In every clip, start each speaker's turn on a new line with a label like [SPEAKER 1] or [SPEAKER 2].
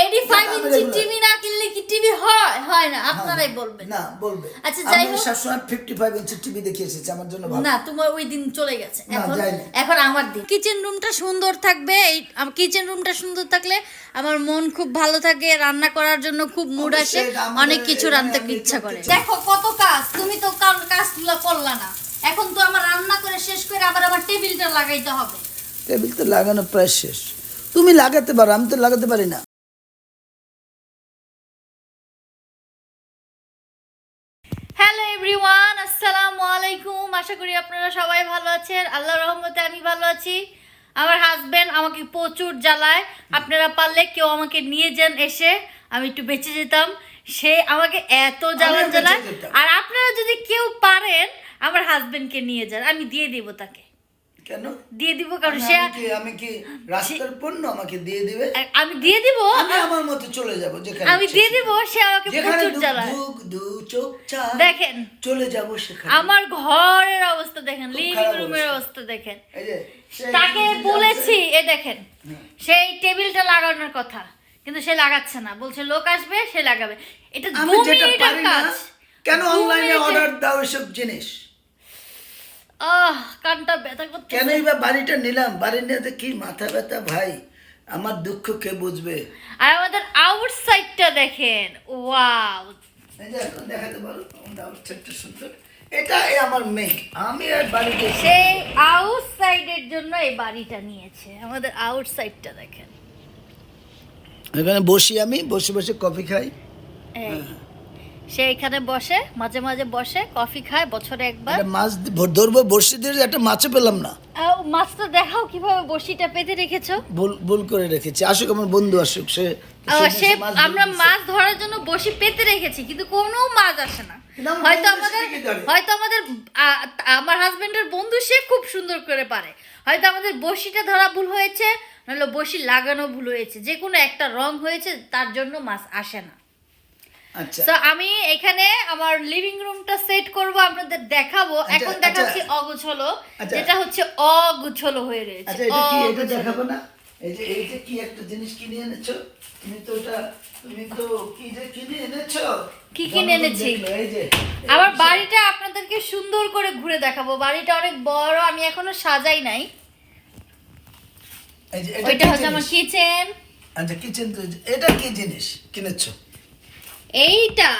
[SPEAKER 1] Eighty five
[SPEAKER 2] আমি
[SPEAKER 1] inch TV না কিনলে কি টিভি হয়? হয় না আপনারাই বলবেন।
[SPEAKER 2] না বলবে।
[SPEAKER 1] আচ্ছা, যাই হোক।
[SPEAKER 2] সবসময় ফিফটি ফাইভ ইঞ্চি টিভি দেখে এসেছি আমার জন্য ভালো।
[SPEAKER 1] না তোমার ওই দিন চলে গেছে। এখন এখন আমার দিন। কিচেন রুমটা সুন্দর থাকবে এই কিচেন রুমটা সুন্দর থাকলে আমার মন খুব ভালো থাকে রান্না করার জন্য খুব মুড আসে অনেক কিছু রাঁধতে ইচ্ছা করে। দেখো কত কাজ তুমি তো কাজগুলো করলা না। এখন তো আমার রান্না করে শেষ করে আবার আমার টেবিলটা লাগাইতে হবে।
[SPEAKER 2] টেবিল তো লাগানো প্রায় শেষ। তুমি লাগাতে পারো আমি তো লাগাতে পারি না।
[SPEAKER 1] আসসালামু আলাইকুম। আশা করি আপনারা সবাই ভালো আছেন। আল্লাহর রহমতে আমি ভালো আছি। আমার হাজবেন্ড আমাকে প্রচুর জ্বালায়। আপনারা পারলে কেউ আমাকে নিয়ে যান এসে। আমি একটু বেঁচে যেতাম। সে আমাকে এত জ্বালান জ্বালায় আর আপনারা যদি কেউ পারেন আমার হাজবেন্ডকে নিয়ে যান। আমি দিয়ে দেবো তাকে।
[SPEAKER 2] কেন?
[SPEAKER 1] দিয়ে দিব কারণ সে
[SPEAKER 2] আমি কি রাস্তার পণ্য আমাকে দিয়ে দিবে?
[SPEAKER 1] আমি দিয়ে দিব।
[SPEAKER 2] আমি আমার মতো চলে যাব যেখানে
[SPEAKER 1] আমি দিয়ে দিব সে আমাকে প্রচুর জ্বালায়। দেখেন
[SPEAKER 2] চলে যাব সেখানে।
[SPEAKER 1] আমার ঘরের অবস্থা দেখেন লিভিং রুমের
[SPEAKER 2] অবস্থা।
[SPEAKER 1] দেখেন।
[SPEAKER 2] এই যে,
[SPEAKER 1] তাকে বলেছি এ দেখেন সেই টেবিলটা লাগানোর কথা কিন্তু সে লাগাচ্ছে না। বলছে লোক আসবে সে লাগাবে। এটা দু মিনিটের কাজ।
[SPEAKER 2] কেন অনলাইনে অর্ডার দাও এসব জিনিস?
[SPEAKER 1] আহ কানটা ব্যথা করতে
[SPEAKER 2] কেনই বা বাড়িটা নিলাম? বাড়ি নিয়ে কি মাথা ব্যথা ভাই? আমার দুঃখ কে বুঝবে?
[SPEAKER 1] আর আমাদের আউটসাইডটা দেখেন। ওয়াও
[SPEAKER 2] এই যে এখন দেখাতে পারো আমাদের আউটসাইডটা সুন্দর। এটাই আমার মেয়ে আমি আর বাড়িতে
[SPEAKER 1] আউটসাইডের জন্য এই বাড়িটা নিয়েছে। আমাদের আউটসাইডটা দেখেন।
[SPEAKER 2] এখানে বসি আমি বসে বসে কফি খাই।
[SPEAKER 1] এই। সে এখানে বসে মাঝে মাঝে বসে কফি খায় বছরে একবার।
[SPEAKER 2] মাছ ধরবো বসে দিয়ে একটা মাছও পেলাম না।
[SPEAKER 1] আহ, মাছটা দেখাও কীভাবে বসিটা পেতে রেখেছো?
[SPEAKER 2] ভুল ভুল করে রেখেছি। আসুক আমার বন্ধু আসুক সে সে
[SPEAKER 1] আমরা মাছ ধরার জন্য বসি পেতে রেখেছি কিন্তু কোনো মাছ আসে না। হয়তো আমাদের? হয়তো আমাদের আমার হাজবেন্ডের বন্ধু সে খুব সুন্দর করে পারে। হয়তো আমাদের বসিটা ধরা ভুল হয়েছে নাহলে বসি লাগানো ভুল হয়েছে। যে কোনো একটা রং হয়েছে তার জন্য মাছ আসে না। তো আমি এখানে আমার লিভিং রুমটা সেট করব আপনাদের দেখাবো।
[SPEAKER 2] আচ্ছা,
[SPEAKER 1] এখন
[SPEAKER 2] আচ্ছা।
[SPEAKER 1] দেখাচ্ছি অগুছলো
[SPEAKER 2] আচ্ছা।
[SPEAKER 1] যেটা হচ্ছে অগুছলো হয়ে রয়েছে।
[SPEAKER 2] আচ্ছা এটা কি এটা দেখাবো না? এই যে এইটা কি একটা জিনিস কিনে এনেছো? তুমি তো ওটা তুমি তো কি যে কিনে এনেছো?
[SPEAKER 1] কি কিনে এনেছি? আমার বাড়িটা আপনাদেরকে সুন্দর করে ঘুরে দেখাবো। বাড়িটা অনেক বড় আমি এখনও সাজাই নাই।
[SPEAKER 2] এই যে এটা
[SPEAKER 1] ওইটা হচ্ছে আমার কিচেন
[SPEAKER 2] আচ্ছা কিচেন তো এটা কি জিনিস কিনেছো?
[SPEAKER 1] এইটা।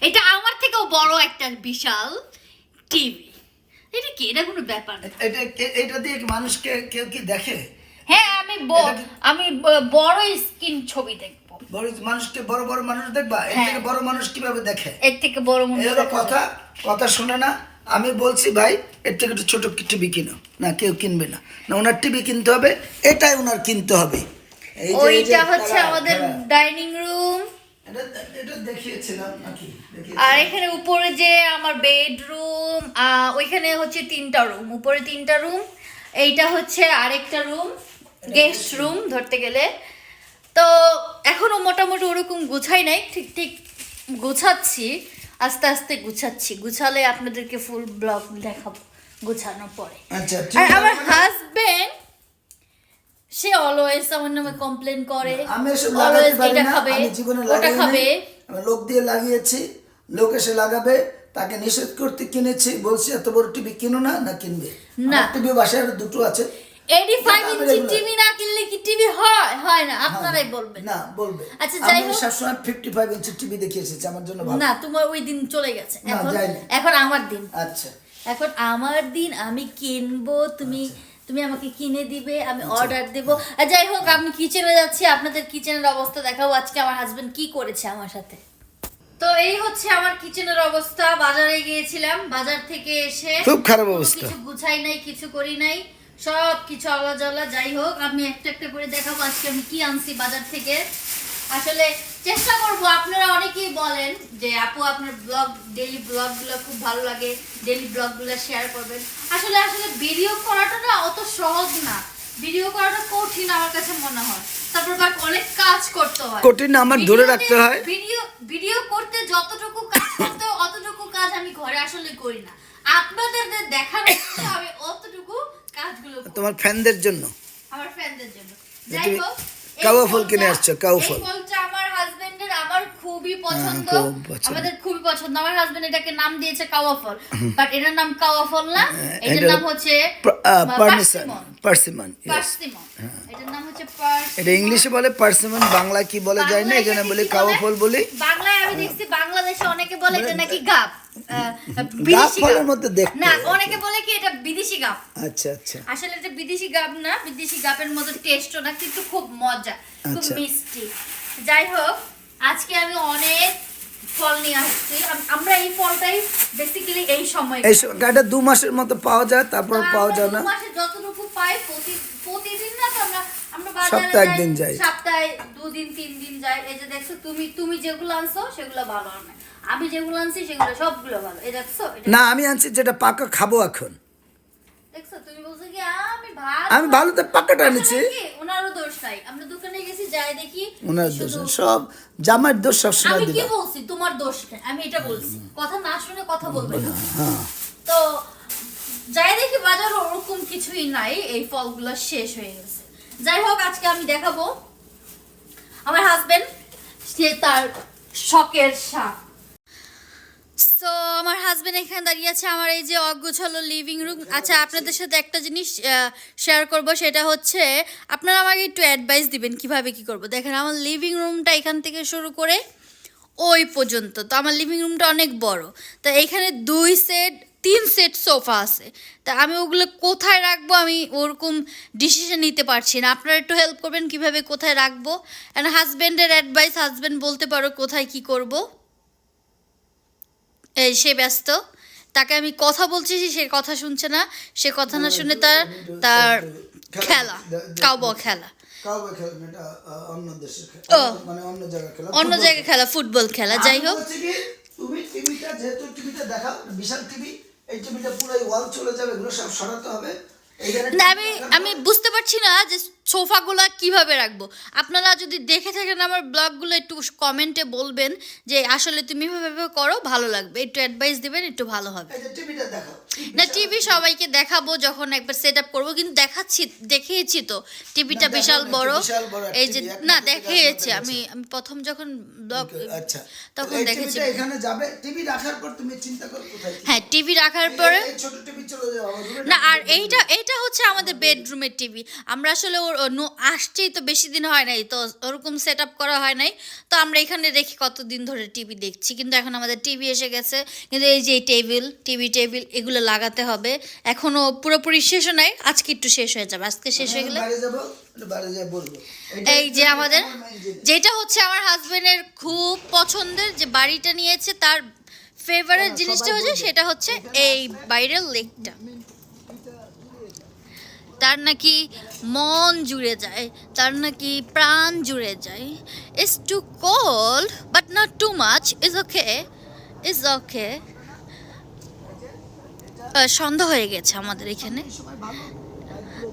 [SPEAKER 1] এটা আমার থেকেও বড় একটা বিশাল টিভি। এটা কি? এটা কোনো ব্যাপার না।
[SPEAKER 2] এটা এটা দিয়ে কি মানুষকে কেউ কি দেখে?
[SPEAKER 1] হ্যাঁ আমি আমি বড় স্ক্রিন ছবি দেখব।
[SPEAKER 2] বড় মানুষকে বড় বড় মানুষ দেখবা? এর
[SPEAKER 1] হ্যাঁ।
[SPEAKER 2] থেকে বড় মানুষ কীভাবে দেখে?
[SPEAKER 1] এর থেকে বড় মনে
[SPEAKER 2] এই হলো কথা কথা শুনে না। আমি বলছি ভাই এর থেকে একটু ছোট টিভি কিনো। না কেউ কিনবে না। না ওনার টিভি কিনতে হবে এটাই ওনার কিনতে হবে।
[SPEAKER 1] ওইটা হচ্ছে আমাদের
[SPEAKER 2] হ্যাঁ।
[SPEAKER 1] Dining room. আর। এখানে উপরে যে আমার বেডরুম ওইখানে হচ্ছে তিনটা রুম। উপরে তিনটা রুম এইটা হচ্ছে আরেকটা রুম গেস্ট রুম ধরতে গেলে। তো এখনও মোটামুটি ওরকম গুছাই নাই ঠিক ঠিক গুছাচ্ছি আস্তে আস্তে গুছাচ্ছি। গুছালে আপনাদেরকে ফুল ব্লগ দেখাবো গুছানোর পরে।
[SPEAKER 2] আচ্ছা
[SPEAKER 1] আর আমার হাজবেন্ড সে অলওয়েজ আমার নামে কমপ্লেন করে
[SPEAKER 2] আমি এসব লাগাতে পারি না আমি জীবনে
[SPEAKER 1] ওটা খাবে।
[SPEAKER 2] আমি লোক দিয়ে লাগিয়েছি লোক এসে লাগাবে তাকে নিষেধ করতে কিনেছি বলছি এত বড় টিভি কিনো না না কিনবে?
[SPEAKER 1] না।
[SPEAKER 2] টিভি বাসায় দুটো আছে।
[SPEAKER 1] এইটি ফাইভ
[SPEAKER 2] আমি
[SPEAKER 1] ইঞ্চি টিভি না কিনলে কি টিভি হয়? হয় না আপনারাই বলবেন।
[SPEAKER 2] না বলবে।
[SPEAKER 1] আচ্ছা, যাই হোক।
[SPEAKER 2] সবসময় ফিফটি ফাইভ ইঞ্চি টিভি দেখে এসেছি আমার জন্য ভালো।
[SPEAKER 1] না তোমার ওই দিন চলে গেছে। এখন এখন আমার দিন।
[SPEAKER 2] আচ্ছা।
[SPEAKER 1] এখন আমার দিন আমি কিনবো তুমি তুমি আমাকে কিনে দিবে আমি
[SPEAKER 2] আচ্ছা।
[SPEAKER 1] অর্ডার দেব। আর যাই হোক আমি কিচেনে যাচ্ছি আপনাদের কিচেনের অবস্থা দেখাবো। আজকে আমার হাজবেন্ড কি করেছে আমার সাথে। তো এই হচ্ছে আমার কিচেনের অবস্থা। বাজারে গিয়েছিলাম বাজার থেকে এসে
[SPEAKER 2] খুব খারাপ অবস্থা।
[SPEAKER 1] কিছু গুছাই নাই কিছু করি নাই। সব কিছু আলাদা। যাই হোক আমি একটা একটা করে দেখাবো আজকে আমি কি আনছি বাজার থেকে। আসলে চেষ্টা করব আপনারা অনেকেই বলেন যে আপু আপনার ব্লগ ডেলি ব্লগগুলো খুব ভালো লাগে ডেলি ব্লগগুলো শেয়ার করবেন। আসলে আসলে ভিডিও করাটা না অত সহজ না। ভিডিও করাটা কঠিন আমার কাছে মনে হয়। তারপর অনেক কাজ করতে হয়।
[SPEAKER 2] কঠিন আমার ধরে রাখতে হয়।
[SPEAKER 1] ভিডিও ভিডিও করতে যতটুকু কাজ করতে অতটুকু কাজ আমি ঘরে আসলে করি না। আপনাদের দেখানোর জন্য আমি অতটুকু কাজগুলো
[SPEAKER 2] তোমার ফ্যানদের জন্য।
[SPEAKER 1] আমার ফ্যানদের জন্য। যাই হোক
[SPEAKER 2] কাওয়া ফল কিনে আসছো, কাওয়া
[SPEAKER 1] এই
[SPEAKER 2] ফল।
[SPEAKER 1] ফলটা আমার খুবই পছন্দ। আমাদের খুবই পছন্দ। আমার হাজবেন্ড এটাকে নাম দিয়েছে কাওয়া ফল বাট এটার নাম কাওয়া ফল না এটার নাম হচ্ছে
[SPEAKER 2] পার্সিমন।
[SPEAKER 1] পার্সিমন এটার নাম হচ্ছে
[SPEAKER 2] এটা ইংলিশে বলে পার্সিমন বাংলা কি বলে যায় না এখানে বলি কাওয়া ফল বলি।
[SPEAKER 1] বাংলায় আমি দেখছি বাংলাদেশে অনেকে বলে এটা নাকি গাপ
[SPEAKER 2] গাব ফলের মধ্যে দেখতে
[SPEAKER 1] না অনেকে বলে কি এটা বিদেশি
[SPEAKER 2] আচ্ছা আচ্ছা।
[SPEAKER 1] আসলে এটা বিদেশি গাব না বিদেশি গাবের মতো টেস্টও না কিন্তু খুব মজা খুব
[SPEAKER 2] আচ্ছা।
[SPEAKER 1] মিষ্টি। যাই হোক আজকে আমি অনেক ফল নিয়ে আসছি। আম- আমরা এই ফলটাই বেসিক্যালি এই সময়
[SPEAKER 2] এই এটা দু মাসের মতো পাওয়া যায় তারপর পাওয়া যায় না।
[SPEAKER 1] মাসে যতটুকু পাই প্রতি- প্রতিদিন না তো আমরা আমরা বাজারে
[SPEAKER 2] সপ্তাহে একদিন যাই।
[SPEAKER 1] সপ্তাহে দুদিন তিন দিন যাই। এই যে দেখছ তুমি তুমি যেগুলো আনছো সেগুলো ভালো না আমি যেগুলো আনছি সেগুলো সবগুলো ভালো। এই দেখছ
[SPEAKER 2] না আমি আনছি যেটা পাকা খাব এখন।
[SPEAKER 1] দেখছ তুমি বলছো কি আমি ভালো।
[SPEAKER 2] আমি পাকাটা এনেছি
[SPEAKER 1] ওনারও দোষ নাই। আমরা দোকানে গেছি যাই দেখি।
[SPEAKER 2] ওনার দোষ
[SPEAKER 1] শুধু-
[SPEAKER 2] না। সব দোষ
[SPEAKER 1] আমি কি বলছি? তোমার দোষ আমি এটা বলছি। কথা না শুনে কথা বলবে না।
[SPEAKER 2] হ্যাঁ।
[SPEAKER 1] তো যাই দেখি বাজার ওরকম কিছুই নাই। এই ফলগুলো শেষ হয়ে গেছে। যাই হোক আজকে আমি দেখাবো। আমার হাজবেন্ড সে তার শখের শাক। সো আমার হাজবেন্ড এখানে দাঁড়িয়ে আছে, আমার এই যে অগোছালো লিভিং রুম আচ্ছা আপনাদের সাথে একটা জিনিস শেয়ার করব, সেটা হচ্ছে, আপনারা আমাকে একটু অ্যাডভাইস দিবেন কীভাবে কি করব। দেখেন, আমার লিভিং রুমটা এখান থেকে শুরু করে ওই পর্যন্ত। তো আমার লিভিং রুমটা অনেক বড়। তো এখানে দুই সেট তিন সেট সোফা আছে। তা আমি ওগুলো কোথায় রাখব, আমি ওরকম ডিসিশন নিতে পারছি না। আপনারা একটু হেল্প করবেন কীভাবে কোথায় রাখব। অ্যান্ড হাজব্যান্ডের অ্যাডভাইস হাজব্যান্ড বলতে পারো কোথায় কি করব। সে ব্যস্ত। তাকে আমি কথা বলছি সে কথা শুনছে না। সে কথা না শুনে তার তার খেলা কাউব খেলা।
[SPEAKER 2] কাউবয় খেলা অন্য। মানে জায়গায় খেলা। ফুটবল
[SPEAKER 1] খেলা যাই হোক।
[SPEAKER 2] তুমি টিভিটা যেহেতু টিভিটা দেখাও বিশাল টিভি এই টিভিটা পুরো ওয়াল চলে যাবে এগুলো সব সরাতে হবে।
[SPEAKER 1] না আমি আমি বুঝতে পারছি না যে সোফাগুলো কীভাবে রাখব? আপনারা যদি দেখে থাকেন আমার ব্লগগুলো একটু কমেন্টে বলবেন যে আসলে তুমি এভাবে করো ভালো লাগবে। একটু অ্যাডভাইস দেবেন একটু ভালো হবে। না টিভি সবাইকে দেখাবো যখন একবার সেট আপ করব কিন্তু দেখাচ্ছি দেখিয়েছি তো। টিভিটা বিশাল বড়। এই যে না দেখিয়েছি আমি আমি প্রথম যখন ব্লগ
[SPEAKER 2] আচ্ছা।
[SPEAKER 1] তখন দেখেছি।
[SPEAKER 2] এখানে যাবে। টিভি রাখার পর তুমি চিন্তা করো কোথায়
[SPEAKER 1] হ্যাঁ টিভি রাখার পরে
[SPEAKER 2] ছোট টিভি চলে যাবে আমার room এ
[SPEAKER 1] না আর এইটা এইটা হচ্ছে আমাদের বেডরুমের টিভি। আমরা আসলে ওর আসছেই তো বেশি দিন হয় নাই তো ওরকম সেট আপ করা হয় নাই। তো আমরা এখানে রেখে কতদিন ধরে টিভি দেখছি কিন্তু এখন আমাদের টিভি এসে গেছে। কিন্তু এই যে টেবিল টিভি টেবিল এগুলো লাগাতে হবে। এখনও পুরোপুরি শেষও নাই আজকে একটু শেষ হয়ে যাবে। আজকে শেষ হয়ে গেলে এই যে আমাদের। যেটা হচ্ছে আমার হাজবেন্ডের খুব পছন্দের যে বাড়িটা নিয়েছে তার ফেভারেট জিনিসটা হচ্ছে সেটা হচ্ছে এই বাইরের লেকটা তার নাকি মন জুড়ে যায়, তার নাকি প্রাণ জুড়ে যায়। It's too cold but not too much is okay is okay সন্ধ্যা হয়ে গেছে আমাদের এখানে।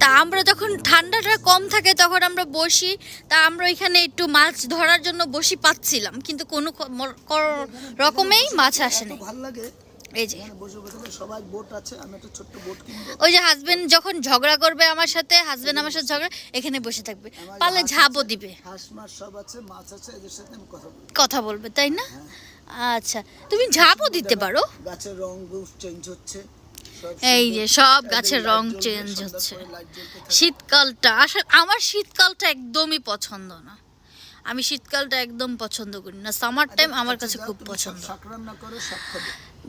[SPEAKER 1] তা আমরা যখন ঠান্ডাটা কম থাকে তখন আমরা বসি। তা আমরা ওইখানে একটু মাছ ধরার জন্য বসি পাচ্ছিলাম, কিন্তু কোনো রকমেই মাছ আসেনি এই যে।
[SPEAKER 2] এখানে বসে বসে সবাই বোট আছে আমি একটা ছোট্ট বোট
[SPEAKER 1] ওই যে হাজবেন্ড যখন ঝগড়া করবে আমার সাথে হাজবেন্ড আমার সাথে ঝগড়া এখানে বসে থাকবে। ঝাঁপও দিবে।
[SPEAKER 2] হাঁস মাছ সব আছে মাছ আছে এদের সাথে আমি কথা বলব।
[SPEAKER 1] কথা বলবে তাই না? আচ্ছা তুমি ঝাঁপও দিতে পারো।
[SPEAKER 2] গাছের রং চেঞ্জ হচ্ছে
[SPEAKER 1] এই যে সব গাছের রং চেঞ্জ হচ্ছে। শীতকালটা আসলে আমার শীতকালটা একদমই পছন্দ না। আমি শীতকালটা একদম পছন্দ করি না। সামার টাইম আমার
[SPEAKER 2] আচ্ছা,
[SPEAKER 1] কাছে খুব পছন্দ।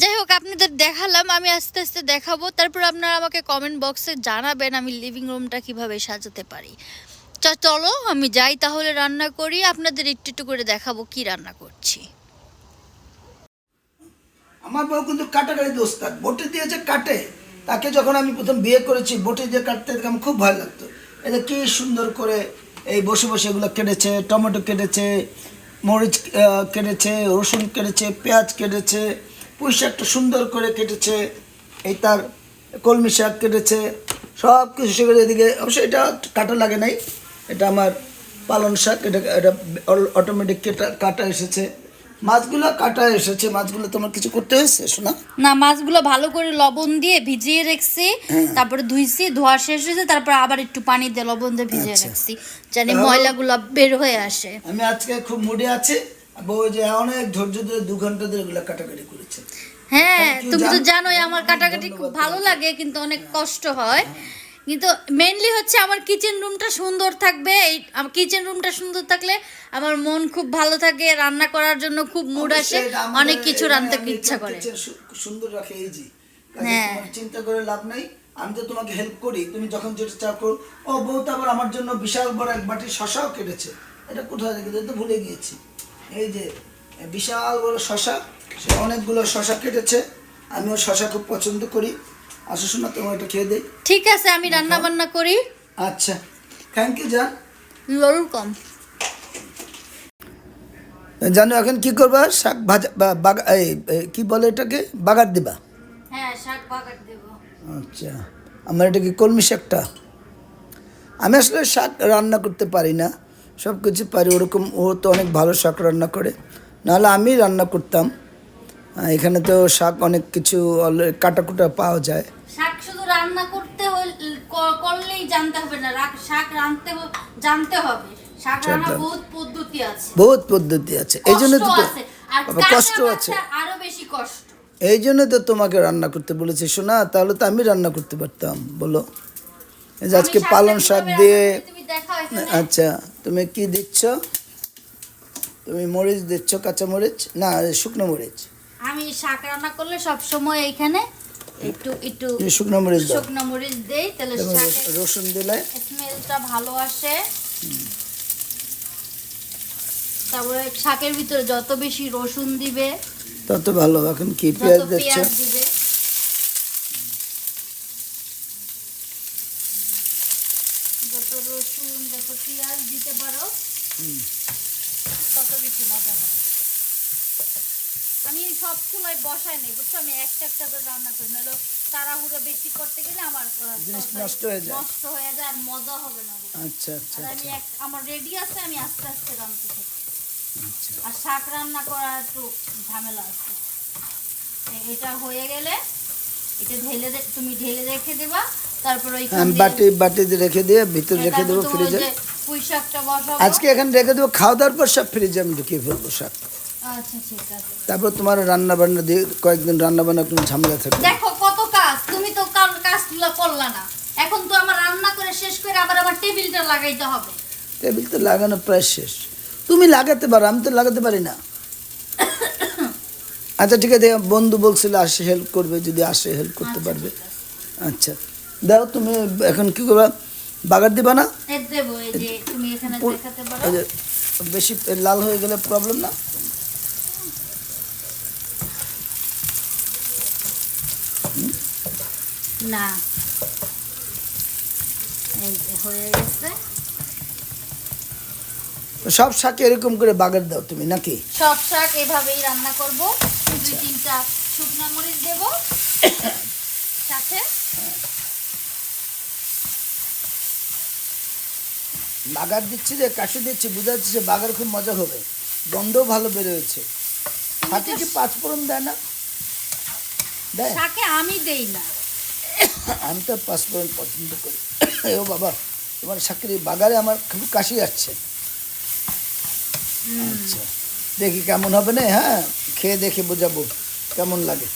[SPEAKER 1] যাই হোক আপনাদের দেখালাম, আমি আস্তে আস্তে দেখাবো। তারপর আপনারা আমাকে কমেন্ট বক্সে জানাবেন আমি লিভিং রুমটা কীভাবে সাজাতে পারি। চলো, আমি যাই তাহলে রান্না করি, আপনাদের একটু একটু করে দেখাবো কি রান্না করছি।
[SPEAKER 2] আমার বউ কিন্তু কাটাকাটি দোস্তার বটি দিয়েছে কাটে। তাকে যখন আমি প্রথম বিয়ে করেছি, বটি দিয়ে কাটতে আমার খুব ভালো লাগতো। এটা কি সুন্দর করে এই বসে বসে এগুলো কেটেছে, টমেটো কেটেছে, মরিচ কেটেছে, রসুন কেটেছে, পেঁয়াজ কেটেছে। পুঁই শাকটা সুন্দর করে কেটেছে এই তার কলমি শাক কেটেছে সব কিছু সেগুলো এদিকে অবশ্যই এটা কাটা লাগে নাই এটা আমার পালন শাক এটা এটা অটোমেটিক কেটা কাটা এসেছে। মাছগুলো কাটা এসেছে মাছগুলো তোমার কিছু করতে হয়েছে শোনা
[SPEAKER 1] না মাছগুলো ভালো করে লবণ দিয়ে ভিজিয়ে রাখছি তারপরে ধুইছি ধোয়া শেষ হয়েছে তারপর আবার একটু পানি দিয়ে লবণ দিয়ে ভিজিয়ে
[SPEAKER 2] আচ্ছা।
[SPEAKER 1] রাখছি জানি ময়লাগুলো বের হয়ে আসে।
[SPEAKER 2] আমি আজকে খুব মুডে আছি। বউ যে অনেক ধৈর্য ধরে দু ঘণ্টা ধরে এগুলো কাটাকাটি করেছে।
[SPEAKER 1] হ্যাঁ তুমি তো জানোই আমার কাটাকাটি খুব ভালো লাগে কিন্তু অনেক কষ্ট হয়। কিন্তু মেনলি হচ্ছে আমার কিচেন রুমটা সুন্দর থাকবে এই আমার কিচেন রুমটা সুন্দর থাকলে আমার মন খুব ভালো থাকে রান্না করার জন্য খুব মুড আসে অনেক কিছু
[SPEAKER 2] আমি
[SPEAKER 1] ইচ্ছা করে।
[SPEAKER 2] সুন্দর রাখে এই যে।
[SPEAKER 1] হ্যাঁ।
[SPEAKER 2] চিন্তা করে লাভ নাই আমি তো তোমাকে হেল্প করি তুমি যখন যেটা চাও করো। ও বউ তো আবার আমার জন্য বিশাল বড় এক বাটি শশাও কেটেছে এটা কোথায় রেখেছে তো ভুলে গিয়েছি। এই যে বিশাল বড় শশা সে অনেকগুলো শশা কেটেছে। আমিও শশা খুব পছন্দ করি। আসো শোনা তোমার এটা খেয়ে দেই।
[SPEAKER 1] ঠিক আছে আমি রান্না বান্না করি।
[SPEAKER 2] আচ্ছা। থ্যাংক ইউ জান
[SPEAKER 1] ওয়েলকাম
[SPEAKER 2] জানো এখন কি করবা? শাক ভাজা বা বাগা কি বলে এটাকে? বাগার দিবা?
[SPEAKER 1] হ্যাঁ শাক বাগার দেব।
[SPEAKER 2] আচ্ছা। আমার এটা কি কলমি শাকটা? আমি আসলে শাক রান্না করতে পারি না। সব কিছু পারি ওরকম ও তো অনেক ভালো শাক রান্না করে। নাহলে আমি রান্না করতাম। এখানে তো শাক অনেক কিছু কাটাকুটা পাওয়া যায়।
[SPEAKER 1] শাক শুধু রান্না করতে করলেই জানতে হবে না শাক রাঁধতে জানতে হবে। শাক রান্না বহুত পদ্ধতি আছে।
[SPEAKER 2] বহুত পদ্ধতি আছে। এই জন্য তো
[SPEAKER 1] কষ্ট আছে। আর বেশি কষ্ট।
[SPEAKER 2] এই জন্য তো তোমাকে রান্না করতে বলেছি শোনা তাহলে তো আমি রান্না করতে পারতাম বলো। যে আজকে পালং শাক দিয়ে আচ্ছা তুমি কি দিচ্ছ? তুমি মরিচ দিচ্ছ কাঁচা মরিচ? না শুকনো মরিচ।
[SPEAKER 1] আমি শাক রান্না করলে সব সময় এইখানে একটু একটু
[SPEAKER 2] শুকনো মরিচ
[SPEAKER 1] শুকনো মরিচ দেই তাহলে শাকের
[SPEAKER 2] রসুন দিলে?
[SPEAKER 1] স্মেলটা ভালো আসে। তারপরে শাকের ভিতরে যত বেশি রসুন দিবে
[SPEAKER 2] তত ভালো এখন কি পেঁয়াজ দিচ্ছ?
[SPEAKER 1] দিবে যত রসুন যত পেঁয়াজ দিতে পারো তত বেশি মজা হবে আমি সব চুলায় বসাই নেই বুঝছ আমি একটা একটা করে রান্না করি নাহলে তাড়াহুড়ো বেশি করতে গেলে আমার
[SPEAKER 2] নষ্ট হয়ে যায়।
[SPEAKER 1] নষ্ট হয়ে যায় আর মজা হবে না
[SPEAKER 2] আচ্ছা আচ্ছা
[SPEAKER 1] আমি
[SPEAKER 2] আচ্ছা।
[SPEAKER 1] এক- আমার রেডি আছে আমি আস্তে আস্তে রাঁধতে থাকি
[SPEAKER 2] আচ্ছা।
[SPEAKER 1] আর শাক রান্না করা একটু ঝামেলা আছে। এটা হয়ে গেলে এটা ঢেলে তুমি ঢেলে রেখে দেবা তারপর
[SPEAKER 2] আমি
[SPEAKER 1] দিয়ে-
[SPEAKER 2] বাটি বাটিতে রেখে দিয়ে ভিতরে
[SPEAKER 1] হ্যাঁ,
[SPEAKER 2] রেখে দেবো ফ্রিজে
[SPEAKER 1] পুঁই শাকটা বসাবো।
[SPEAKER 2] আজকে এখানে রেখে দেবো খাওয়া দাওয়ার পর সব ফ্রিজে আমি ঢুকিয়ে ফেলব শাক। তারপর তোমার রান্না বান্না দিয়ে কয়েকদিন রান্না বান্না কোনো ঝামেলা থাকবে।
[SPEAKER 1] দেখো কত কাজ তুমি তো কাল কাজগুলো করলা না। এখন তো আমার রান্না করে শেষ করে আবার আমার টেবিলটা লাগাইতে হবে।
[SPEAKER 2] টেবিল তো লাগানো প্রায় শেষ। তুমি লাগাতে পারো আমি তো লাগাতে পারি না। আচ্ছা ঠিক আছে বন্ধু বলছিল আসে হেল্প করবে যদি আসে হেল্প করতে পারবে। আচ্ছা দাও তুমি এখন কি করবা? বাগার দিবা না?
[SPEAKER 1] তুমি
[SPEAKER 2] বেশি লাল হয়ে গেলে প্রবলেম না।
[SPEAKER 1] না। এই হয়ে গেছে।
[SPEAKER 2] সব শাকে এরকম করে বাগার দাও তুমি নাকি?
[SPEAKER 1] সব শাক এভাবেই রান্না করব। দুই তিনটা শুকনো মরিচ দেব। সাথে
[SPEAKER 2] বাগার দিচ্ছি যে কাশি দিচ্ছি বোঝা যাচ্ছে যে বাগার খুব মজা হবে। গন্ধও ভালো বেরোয়েছে। শাকে কি পাঁচফোড়ন দেয় না? দেয়?
[SPEAKER 1] শাকে আমি দেই না।
[SPEAKER 2] আমি তো পাসপোর্ট পছন্দ করি। ও বাবা তোমার চাকরি বাগারে আমার খুব কাশি আসছে। আচ্ছা দেখি কেমন হবে না হ্যাঁ? খেয়ে দেখে বোঝাবো কেমন লাগে।